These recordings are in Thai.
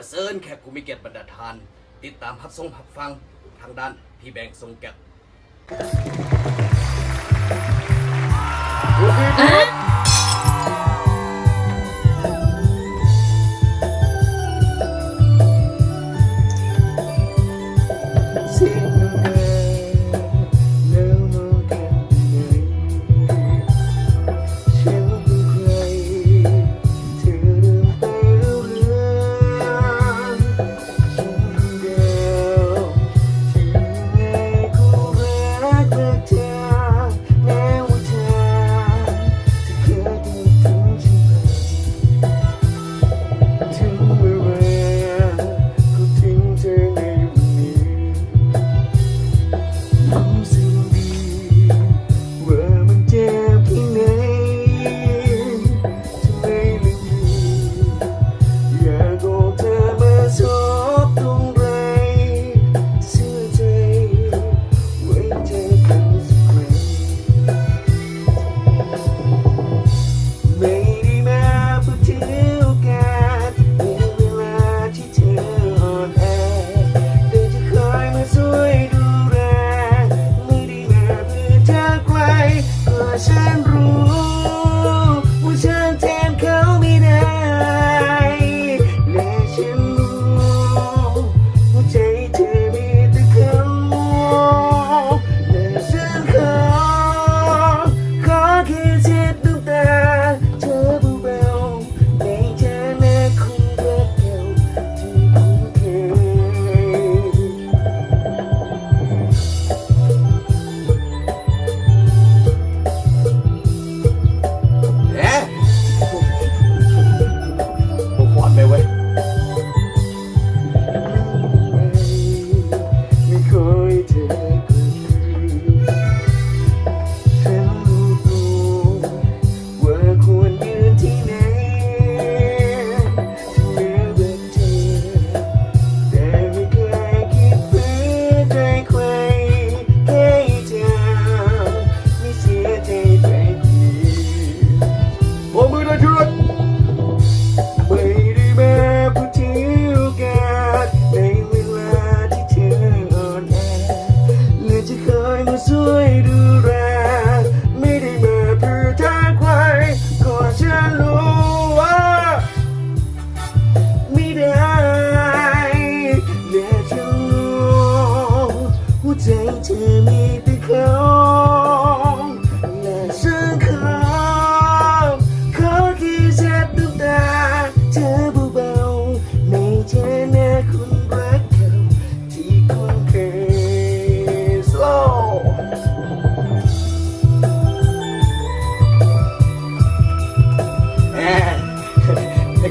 อเชิญแขกคุณมิเกีตบรรดาทาน ติดตามพับทรงพับฟังทางด้านพี่แบงค์ทรงแกะ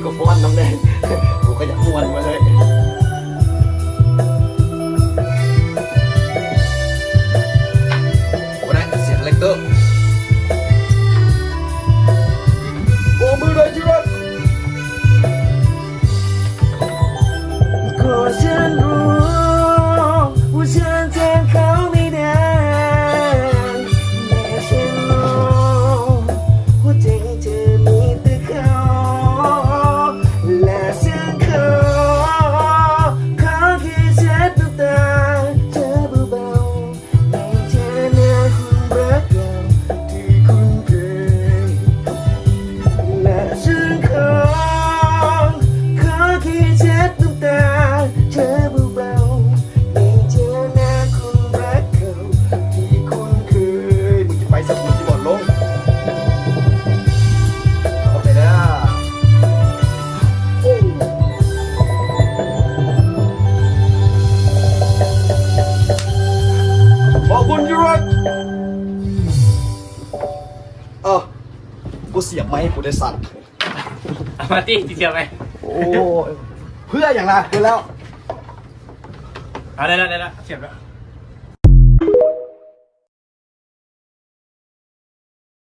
ก็ม้อนน้ำแดงกูก็จะม้วนมาเลยโอ้ได้เสียงเล็กตอร์ูเสียบไหมกูได้สั่นมาตีเสียวไหมโอ้เพื่ออย่างไรเดี๋ยแล้ว เอาได้แล้วได้แล้วเสียบแล้ว